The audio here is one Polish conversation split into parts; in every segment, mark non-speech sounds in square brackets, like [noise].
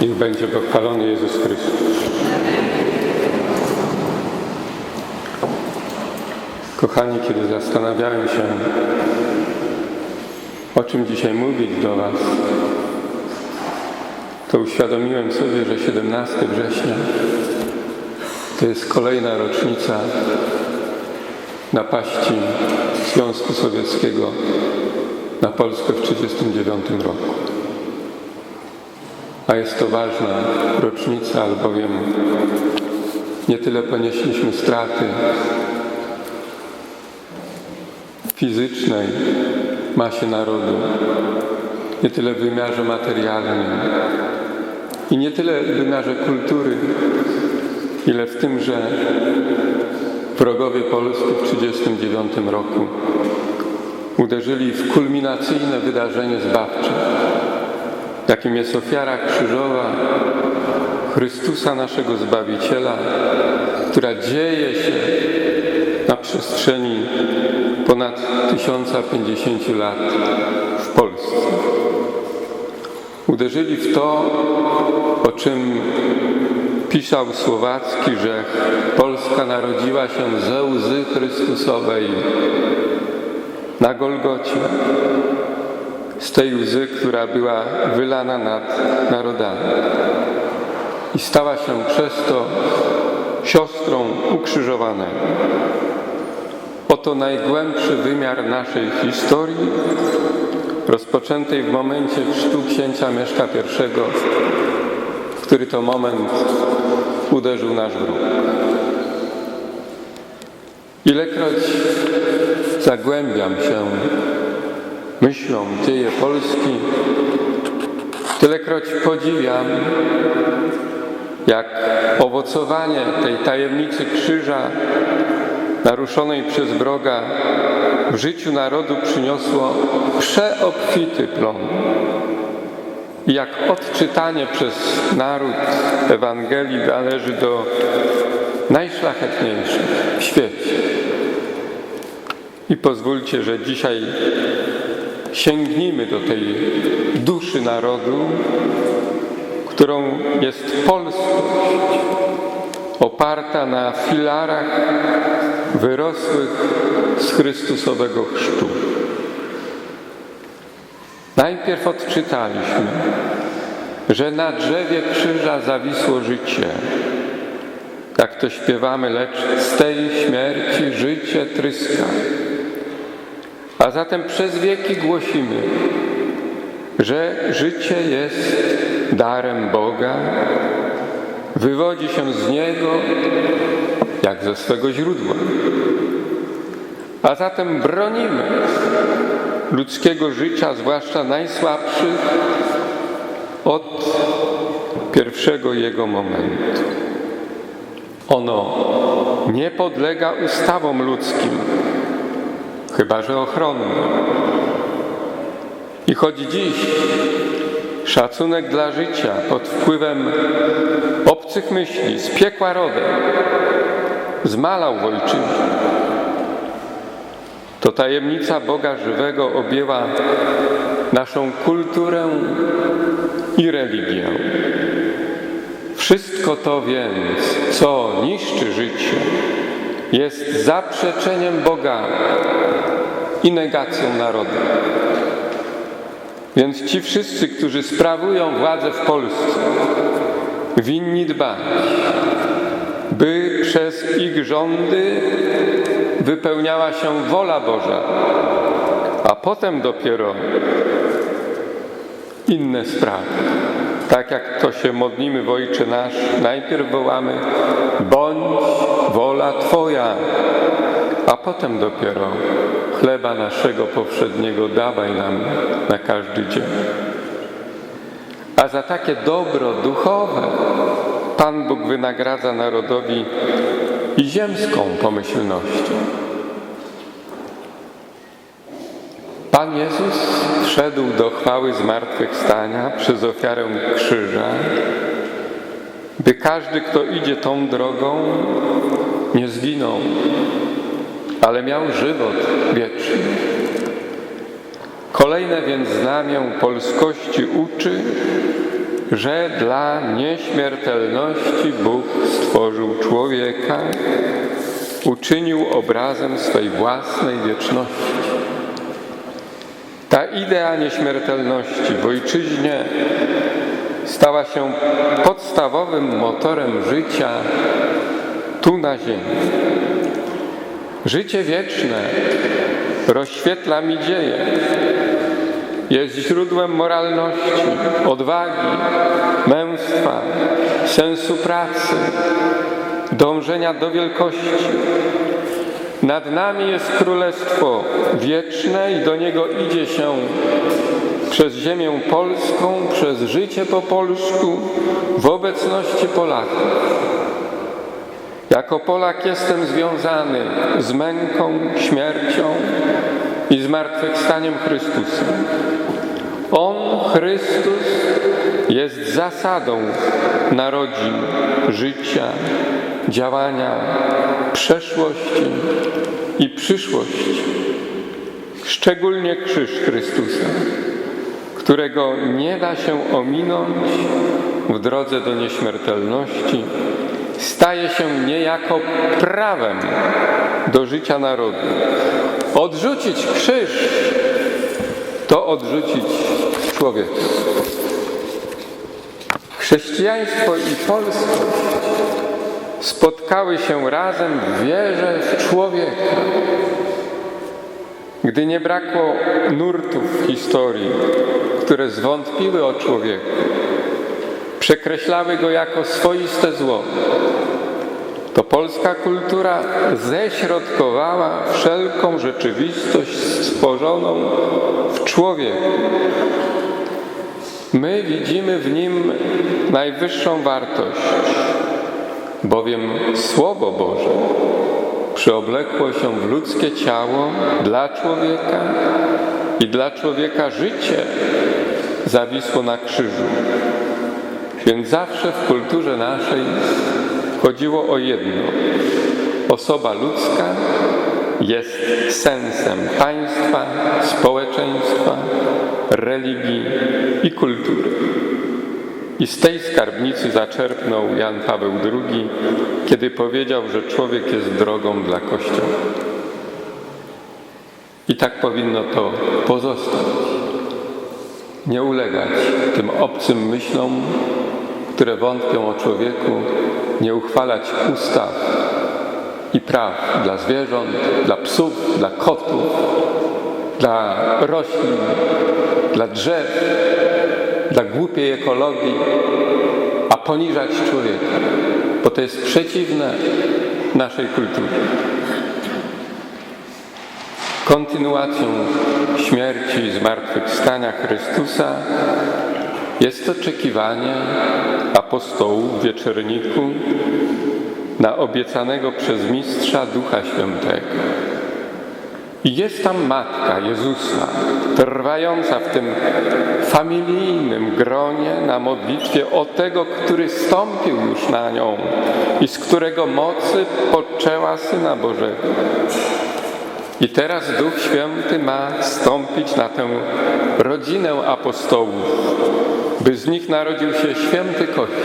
Niech będzie pochwalony Jezus Chrystus. Kochani, kiedy zastanawiałem się, o czym dzisiaj mówić do Was, to uświadomiłem sobie, że 17 września to jest kolejna rocznica napaści Związku Sowieckiego na Polskę w 1939 roku. A jest to ważna rocznica, albowiem nie tyle ponieśliśmy straty fizycznej masie narodu, nie tyle w wymiarze materialnym i nie tyle w wymiarze kultury, ile w tym, że wrogowie Polski w 1939 roku uderzyli w kulminacyjne wydarzenie zbawcze, jakim jest ofiara krzyżowa Chrystusa naszego Zbawiciela, która dzieje się na przestrzeni ponad 1050 lat w Polsce. Uderzyli w to, o czym pisał Słowacki, że Polska narodziła się ze łzy Chrystusowej na Golgocie, z tej łzy, która była wylana nad narodami i stała się przez to siostrą ukrzyżowanego. Oto najgłębszy wymiar naszej historii, rozpoczętej w momencie chrztu księcia Mieszka I, w który to moment uderzył nasz wróg. Ilekroć zagłębiam się myślą dzieje Polski, tylekroć podziwiam, jak owocowanie tej tajemnicy krzyża naruszonej przez wroga w życiu narodu przyniosło przeobfity plon. I jak odczytanie przez naród Ewangelii należy do najszlachetniejszych w świecie. I pozwólcie, że dzisiaj sięgnijmy do tej duszy narodu, którą jest polskość, oparta na filarach wyrosłych z Chrystusowego chrztu. Najpierw odczytaliśmy, że na drzewie krzyża zawisło życie. Jak to śpiewamy, lecz z tej śmierci życie tryska. A zatem przez wieki głosimy, że życie jest darem Boga, wywodzi się z Niego jak ze swego źródła. A zatem bronimy ludzkiego życia, zwłaszcza najsłabszych, od pierwszego jego momentu. Ono nie podlega ustawom ludzkim, chyba że ochronnym. I choć dziś szacunek dla życia pod wpływem obcych myśli z piekła rodem zmalał w ojczyźnie, to tajemnica Boga żywego objęła naszą kulturę i religię. Wszystko to więc, co niszczy życie, jest zaprzeczeniem Boga i negacją narodu. Więc ci wszyscy, którzy sprawują władzę w Polsce, winni dbać, by przez ich rządy wypełniała się wola Boża, a potem dopiero inne sprawy. Tak jak to się modlimy w Ojcze Nasz, najpierw wołamy bądź wola Twoja, a potem dopiero chleba naszego powszedniego dawaj nam na każdy dzień. A za takie dobro duchowe Pan Bóg wynagradza narodowi i ziemską pomyślnością. Pan Jezus wszedł do chwały zmartwychwstania przez ofiarę krzyża, by każdy, kto idzie tą drogą, nie zginął, ale miał żywot wieczny. Kolejne więc znamię polskości uczy, że dla nieśmiertelności Bóg stworzył człowieka, uczynił obrazem swej własnej wieczności. Ta idea nieśmiertelności w ojczyźnie stała się podstawowym motorem życia tu na ziemi. Życie wieczne rozświetla mi dzieje. Jest źródłem moralności, odwagi, męstwa, sensu pracy, dążenia do wielkości. Nad nami jest Królestwo wieczne i do niego idzie się przez ziemię polską, przez życie po polsku, w obecności Polaków. Jako Polak jestem związany z męką, śmiercią i zmartwychwstaniem Chrystusa. On, Chrystus, jest zasadą narodzin, życia, działania, przeszłości i przyszłości. Szczególnie krzyż Chrystusa, którego nie da się ominąć w drodze do nieśmiertelności, staje się niejako prawem do życia narodu. Odrzucić krzyż to odrzucić człowieka. Chrześcijaństwo i polskość spotkały się razem w wierze w człowieka. Gdy nie brakło nurtów w historii, które zwątpiły o człowieku, przekreślały go jako swoiste zło, to polska kultura ześrodkowała wszelką rzeczywistość stworzoną w człowieku. My widzimy w nim najwyższą wartość, bowiem Słowo Boże przeoblekło się w ludzkie ciało dla człowieka i dla człowieka życie zawisło na krzyżu. Więc zawsze w kulturze naszej chodziło o jedno. Osoba ludzka jest sensem państwa, społeczeństwa, religii i kultury. I z tej skarbnicy zaczerpnął Jan Paweł II, kiedy powiedział, że człowiek jest drogą dla Kościoła. I tak powinno to pozostać. Nie ulegać tym obcym myślom, które wątpią o człowieku, nie uchwalać ustaw i praw dla zwierząt, dla psów, dla kotów, dla roślin, dla drzew, dla głupiej ekologii, a poniżać człowieka, bo to jest przeciwne naszej kulturze. Kontynuacją śmierci i zmartwychwstania Chrystusa jest oczekiwanie apostołów wieczorniku na obiecanego przez mistrza Ducha Świętego. I jest tam Matka Jezusa, trwająca w tym familijnym gronie na modlitwie o tego, który stąpił już na nią i z którego mocy poczęła Syna Bożego. I teraz Duch Święty ma stąpić na tę rodzinę apostołów, by z nich narodził się święty Kościół.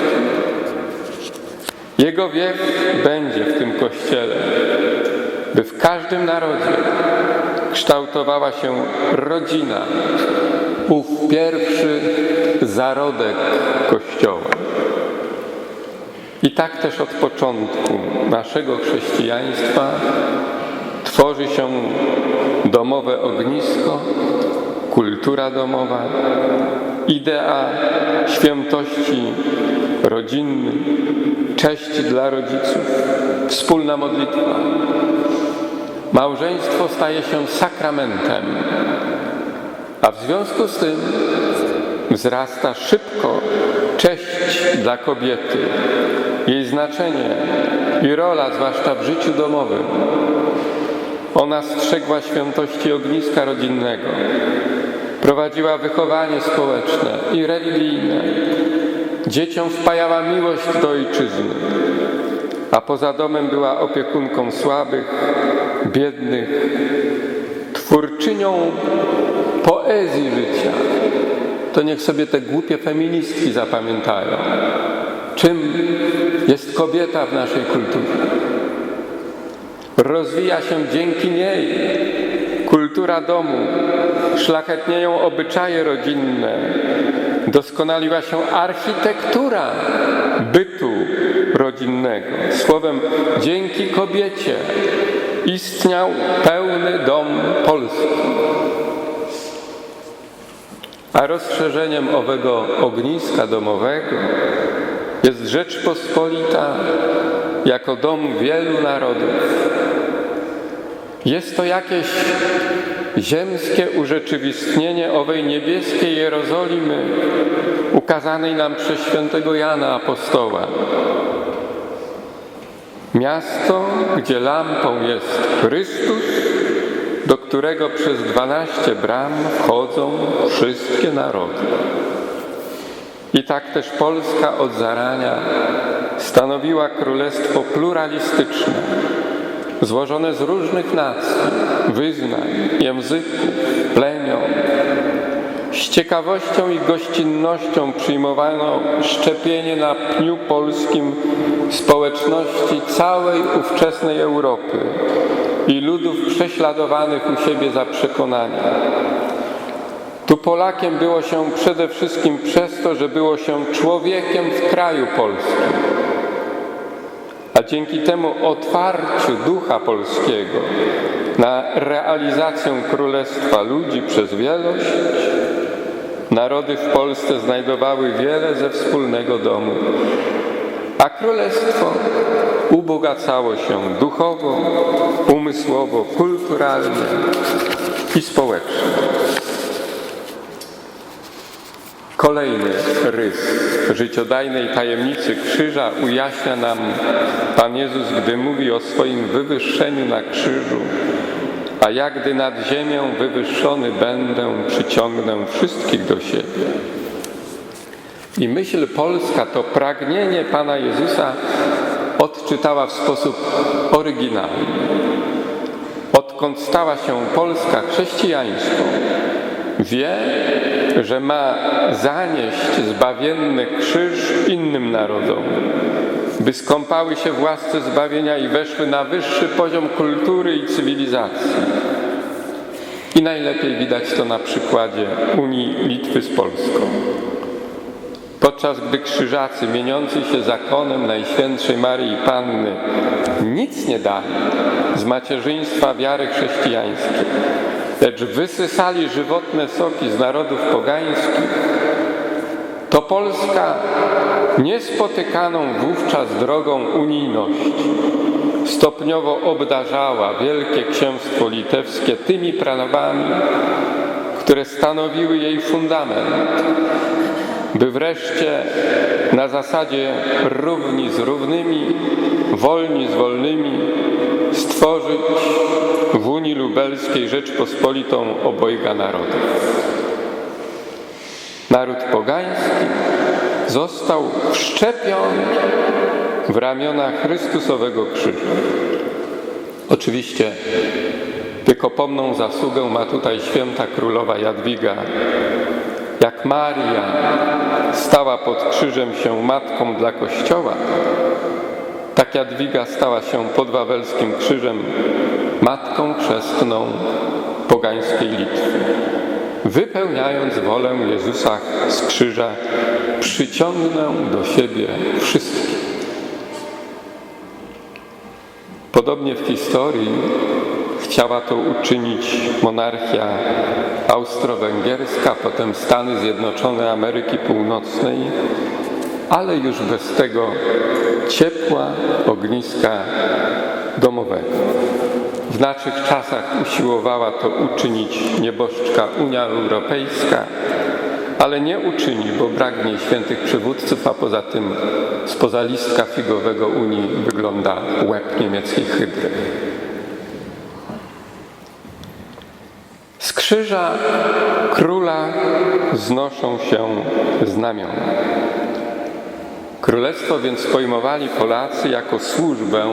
Jego wiew będzie w tym Kościele, by w każdym narodzie kształtowała się rodzina, ów pierwszy zarodek Kościoła. I tak też od początku naszego chrześcijaństwa tworzy się domowe ognisko, kultura domowa, idea świętości rodzinnej, cześć dla rodziców, wspólna modlitwa. Małżeństwo staje się sakramentem, a w związku z tym wzrasta szybko cześć dla kobiety, jej znaczenie i rola, zwłaszcza w życiu domowym. Ona strzegła świętości ogniska rodzinnego, prowadziła wychowanie społeczne i religijne, dzieciom wpajała miłość do ojczyzny, a poza domem była opiekunką słabych, biednych, twórczynią poezji życia, to niech sobie te głupie feministki zapamiętają. Czym jest kobieta w naszej kulturze? Rozwija się dzięki niej kultura domu, szlachetnieją obyczaje rodzinne, doskonaliła się architektura bytu rodzinnego. Słowem, dzięki kobiecie istniał pełny dom polski. A rozszerzeniem owego ogniska domowego jest Rzeczpospolita jako dom wielu narodów. Jest to jakieś ziemskie urzeczywistnienie owej niebieskiej Jerozolimy ukazanej nam przez świętego Jana Apostoła. Miasto, gdzie lampą jest Chrystus, do którego przez dwanaście bram wchodzą wszystkie narody. I tak też Polska od zarania stanowiła królestwo pluralistyczne, złożone z różnych nacji, wyznań, języków, plemion. Z ciekawością i gościnnością przyjmowano szczepienie na pniu polskim społeczności całej ówczesnej Europy i ludów prześladowanych u siebie za przekonania. Tu Polakiem było się przede wszystkim przez to, że było się człowiekiem w kraju polskim. Dzięki temu otwarciu ducha polskiego na realizację Królestwa ludzi przez wielość, narody w Polsce znajdowały wiele ze wspólnego domu, a Królestwo ubogacało się duchowo, umysłowo, kulturalnie i społecznie. Kolejny rys życiodajnej tajemnicy krzyża ujaśnia nam Pan Jezus, gdy mówi o swoim wywyższeniu na krzyżu. A jak gdy nad ziemią wywyższony będę, przyciągnę wszystkich do siebie. I myśl polska to pragnienie Pana Jezusa odczytała w sposób oryginalny. Odkąd stała się Polska chrześcijańską, wie, że ma zanieść zbawienny krzyż innym narodom, by skąpały się w łasce zbawienia i weszły na wyższy poziom kultury i cywilizacji. I najlepiej widać to na przykładzie Unii Litwy z Polską. Podczas gdy krzyżacy mieniący się zakonem Najświętszej Maryi Panny nic nie dali z macierzyństwa wiary chrześcijańskiej, lecz wysysali żywotne soki z narodów pogańskich, to Polska niespotykaną wówczas drogą unijności stopniowo obdarzała Wielkie Księstwo Litewskie tymi prawami, które stanowiły jej fundament, by wreszcie na zasadzie równi z równymi, wolni z wolnymi stworzyć w Unii Lubelskiej Rzeczpospolitą obojga narodów. Naród pogański został wszczepiony w ramiona Chrystusowego krzyża. Oczywiście wykopomną zasługę ma tutaj święta królowa Jadwiga. Jak Maria stała pod krzyżem się matką dla Kościoła, tak Jadwiga stała się pod wawelskim krzyżem matką chrzestną pogańskiej Litwy. Wypełniając wolę Jezusa z krzyża, przyciągnę do siebie wszystkich. Podobnie w historii chciała to uczynić monarchia austro-węgierska, potem Stany Zjednoczone Ameryki Północnej, ale już bez tego ciepła ogniska domowego. W naszych czasach usiłowała to uczynić nieboszczka Unia Europejska, ale nie uczyni, bo brak w niej świętych przywódców, a poza tym spoza listka figowego Unii wygląda łeb niemieckiej hydry. Z krzyża króla znoszą się znamiona. Królestwo więc pojmowali Polacy jako służbę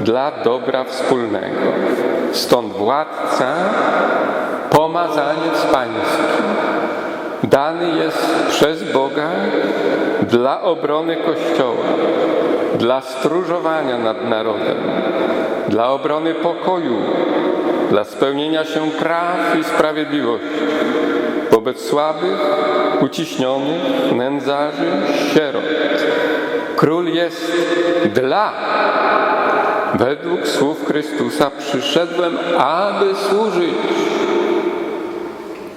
dla dobra wspólnego. Stąd władca, pomazaniec pański. dany jest przez Boga dla obrony Kościoła, dla stróżowania nad narodem, dla obrony pokoju, dla spełnienia się praw i sprawiedliwości wobec słabych, uciśnionych, nędzarzy, sierot. Król jest dla. Według słów Chrystusa przyszedłem, aby służyć.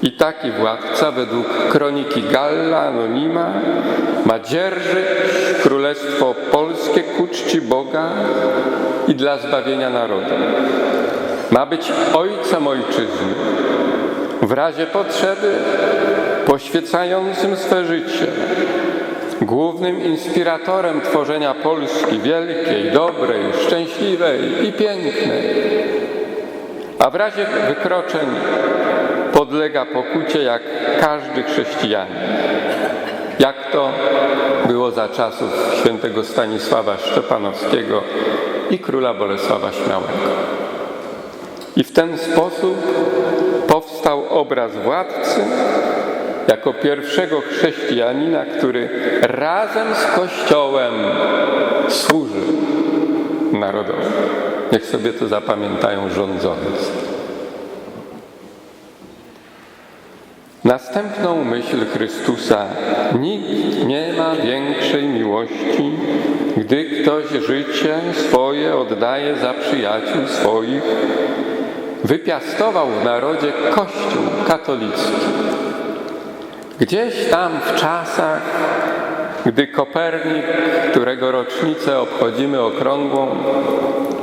I taki władca według kroniki Galla Anonima ma dzierżyć Królestwo Polskie ku czci Boga i dla zbawienia narodu. Ma być ojcem ojczyzny, w razie potrzeby poświęcającym swe życie, głównym inspiratorem tworzenia Polski wielkiej, dobrej, szczęśliwej i pięknej. A w razie wykroczeń podlega pokucie jak każdy chrześcijanin. Jak to było za czasów świętego Stanisława Szczepanowskiego i króla Bolesława Śmiałego. I w ten sposób powstał obraz władcy jako pierwszego chrześcijanina, który razem z Kościołem służy narodowi. Niech sobie to zapamiętają rządzący. Następną myśl Chrystusa. Nikt nie ma większej miłości, gdy ktoś życie swoje oddaje za przyjaciół swoich. Wypiastował w narodzie Kościół katolicki. Gdzieś tam w czasach, gdy Kopernik, którego rocznicę obchodzimy okrągłą,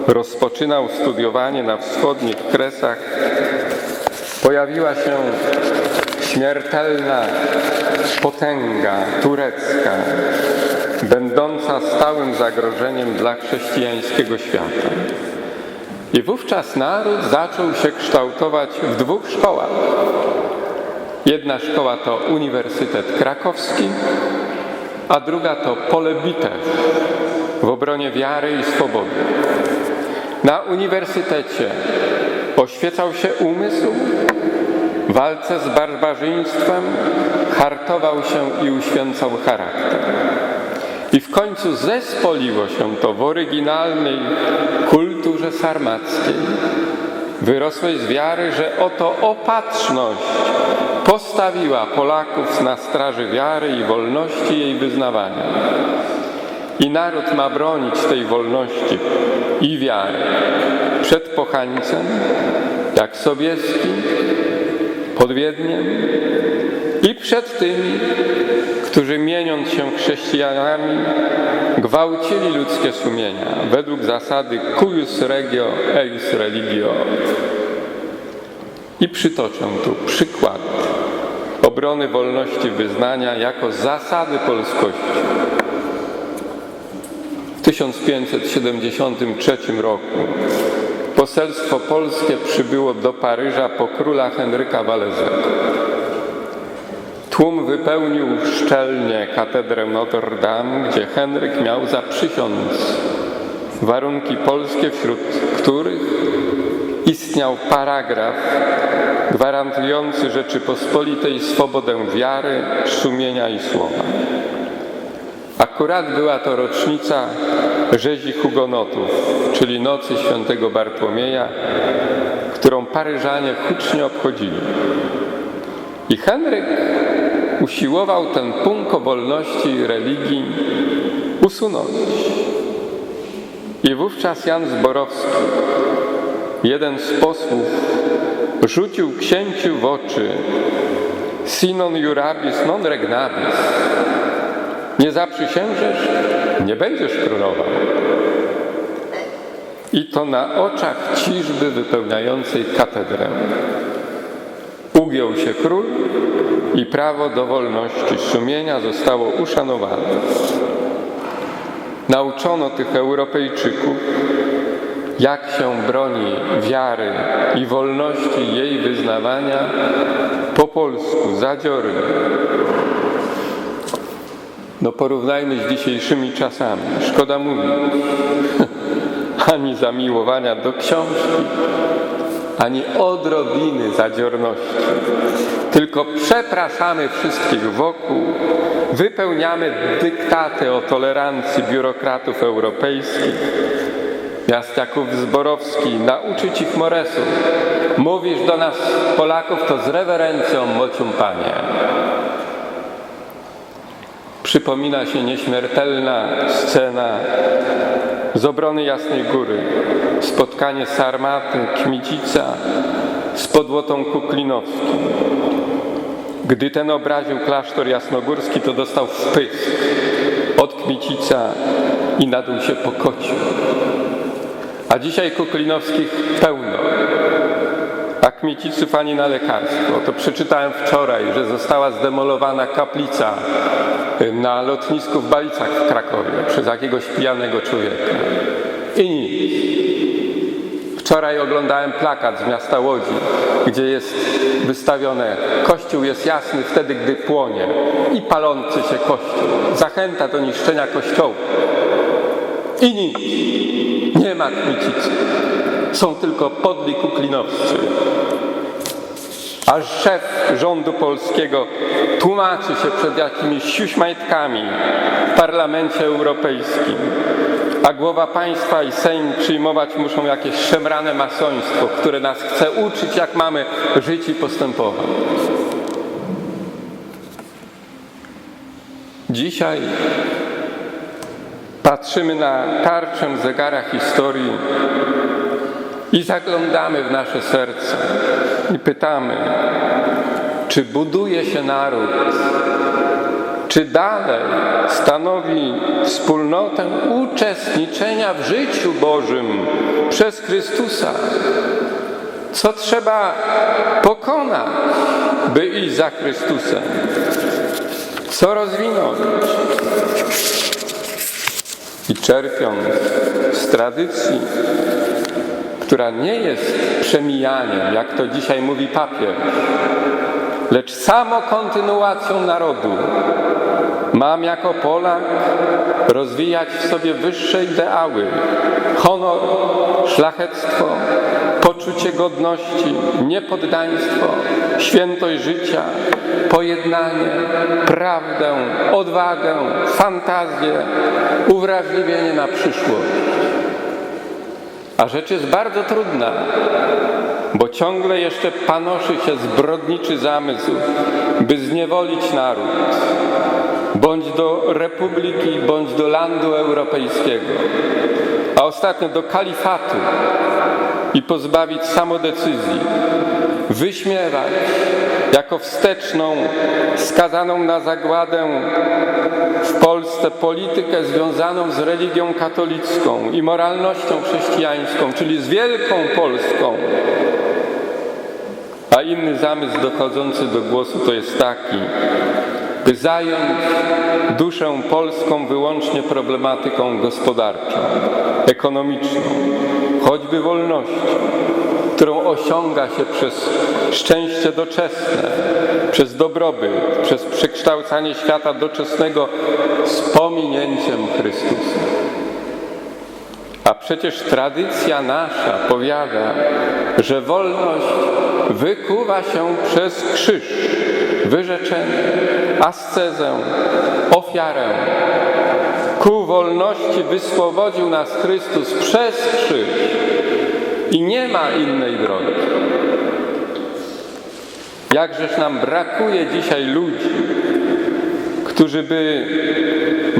rozpoczynał studiowanie na wschodnich kresach, pojawiła się śmiertelna potęga turecka, będąca stałym zagrożeniem dla chrześcijańskiego świata. I wówczas naród zaczął się kształtować w dwóch szkołach. Jedna szkoła to Uniwersytet Krakowski, a druga to Pole Bitew w obronie wiary i swobody. Na uniwersytecie oświecał się umysł, w walce z barbarzyństwem hartował się i uświęcał charakter. I w końcu zespoliło się to w oryginalnej kulturze sarmackiej, wyrosłej z wiary, że oto opatrzność postawiła Polaków na straży wiary i wolności jej wyznawania. I naród ma bronić tej wolności i wiary przed pochańcem, jak Sobieski, pod Wiedniem i przed tymi, którzy mieniąc się chrześcijanami, gwałcili ludzkie sumienia według zasady cuius regio, eius religio. I przytoczę tu przykład obrony wolności wyznania jako zasady polskości. W 1573 roku poselstwo polskie przybyło do Paryża po króla Henryka Walezego. Tłum wypełnił szczelnie katedrę Notre Dame, gdzie Henryk miał zaprzysiąc warunki polskie, wśród których istniał paragraf gwarantujący Rzeczypospolitej swobodę wiary, sumienia i słowa. Akurat była to rocznica rzezi hugonotów, czyli nocy świętego Bartłomieja, którą Paryżanie hucznie obchodzili. I Henryk usiłował ten punkt o wolności religii usunąć. I wówczas Jan Zborowski, jeden z posłów, rzucił księciu w oczy Sinon jurabis non regnabis. Nie zaprzysiężesz, nie będziesz królował. I to na oczach ciżby wypełniającej katedrę. Ugiął się król i prawo do wolności sumienia zostało uszanowane. Nauczono tych Europejczyków, jak się broni wiary i wolności jej wyznawania po polsku, zadziornie. No porównajmy z dzisiejszymi czasami. Szkoda mówić, [laughs] ani zamiłowania do książki, ani odrobiny zadziorności. tylko przepraszamy wszystkich wokół, wypełniamy dyktaty o tolerancji biurokratów europejskich. Jakub Zborowski, nauczyć ich moresu. Mówisz do nas, Polaków, to z rewerencją, mocium Panie. Przypomina się nieśmiertelna scena z obrony Jasnej Góry. Spotkanie Sarmaty, Kmicica z podłotą Kuklinowskim. Gdy ten obraził klasztor jasnogórski, to dostał wpysk od Kmicica i na dół się pokocił. A dzisiaj Kuklinowskich pełno. A Kmiciców ani na lekarstwo. To przeczytałem wczoraj, że została zdemolowana kaplica na lotnisku w Balicach w Krakowie przez jakiegoś pijanego człowieka. I nic. Wczoraj oglądałem plakat z miasta Łodzi, gdzie jest wystawione Kościół jest jasny wtedy, gdy płonie i palący się Kościół. Zachęta do niszczenia Kościołu. I nic. Nie ma kmicicy. Są tylko podli kuklinowscy. A szef rządu polskiego tłumaczy się przed jakimiś siuśmajtkami w parlamencie europejskim. A głowa państwa i Sejm przyjmować muszą jakieś szemrane masoństwo, które nas chce uczyć, jak mamy żyć i postępować. Dzisiaj patrzymy na tarczę zegara historii i zaglądamy w nasze serce i pytamy, czy buduje się naród, czy dalej stanowi wspólnotę uczestniczenia w życiu Bożym przez Chrystusa. Co trzeba pokonać, by iść za Chrystusem? Co rozwinąć? I czerpiąc z tradycji, która nie jest przemijaniem, jak to dzisiaj mówi papież, lecz samo kontynuacją narodu, Mam jako Polak rozwijać w sobie wyższe ideały, honor, szlachectwo, poczucie godności, niepoddaństwo, świętość życia, pojednanie, prawdę, odwagę, fantazję, uwrażliwienie na przyszłość. A rzecz jest bardzo trudna, bo ciągle jeszcze panoszy się zbrodniczy zamysł, by zniewolić naród, bądź do republiki, bądź do landu europejskiego, a ostatnio do kalifatu i pozbawić samodecyzji, wyśmiewać jako wsteczną, skazaną na zagładę w Polsce politykę związaną z religią katolicką i moralnością chrześcijańską, czyli z Wielką Polską. A inny zamysł dochodzący do głosu to jest taki, by zająć duszę polską wyłącznie problematyką gospodarczą, ekonomiczną, choćby wolności, którą osiąga się przez szczęście doczesne, przez dobrobyt, przez przekształcanie świata doczesnego z pominięciem Chrystusa. A przecież tradycja nasza powiada, że wolność wykuwa się przez krzyż, wyrzeczenie, ascezę, ofiarę. Ku wolności wyswobodził nas Chrystus przez krzyż i nie ma innej drogi. Jakżeż nam brakuje dzisiaj ludzi, którzy by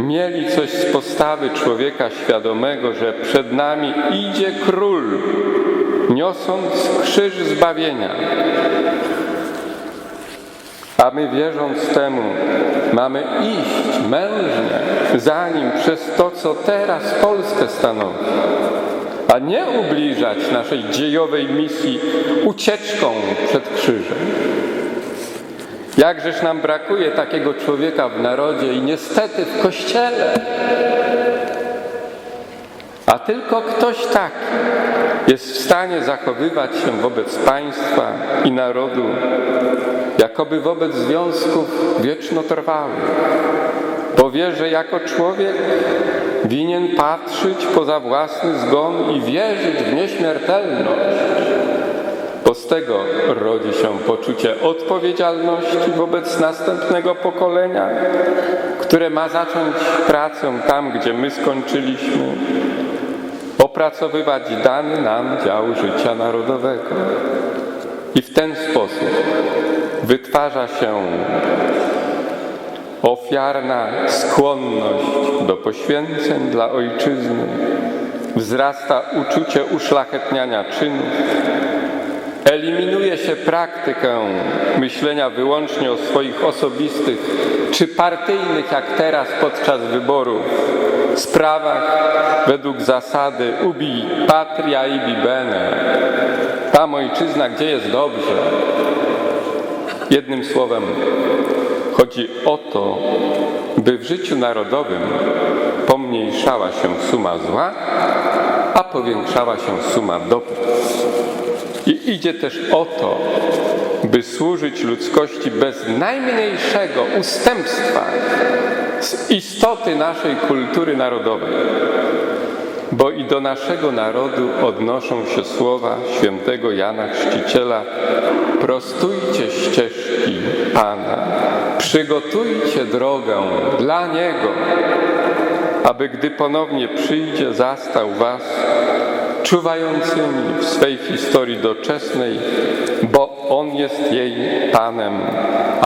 mieli coś z postawy człowieka świadomego, że przed nami idzie król, niosąc krzyż zbawienia. A my wierząc temu, mamy iść mężnie za nim przez to, co teraz Polskę stanowi, a nie ubliżać naszej dziejowej misji ucieczką przed krzyżem. Jakżeż nam brakuje takiego człowieka w narodzie i niestety w kościele. A tylko ktoś taki jest w stanie zachowywać się wobec państwa i narodu, jakoby wobec związków wiecznotrwałych, bo wie, że jako człowiek winien patrzeć poza własny zgon i wierzyć w nieśmiertelność, bo z tego rodzi się poczucie odpowiedzialności wobec następnego pokolenia, które ma zacząć pracę tam, gdzie my skończyliśmy, opracowywać dany nam dział życia narodowego. I w ten sposób wytwarza się ofiarna skłonność do poświęceń dla ojczyzny, wzrasta uczucie uszlachetniania czynów, eliminuje się praktykę myślenia wyłącznie o swoich osobistych czy partyjnych, jak teraz podczas wyborów, sprawach według zasady ubi patria ibi bene. Tam ojczyzna, gdzie jest dobrze. Jednym słowem, chodzi o to, by w życiu narodowym pomniejszała się suma zła, a powiększała się suma dobra. I idzie też o to, by służyć ludzkości bez najmniejszego ustępstwa z istoty naszej kultury narodowej. Bo i do naszego narodu odnoszą się słowa świętego Jana Chrzciciela Prostujcie ścieżki Pana, przygotujcie drogę dla Niego, aby gdy ponownie przyjdzie, zastał was czuwającymi w swej historii doczesnej, bo On jest jej Panem,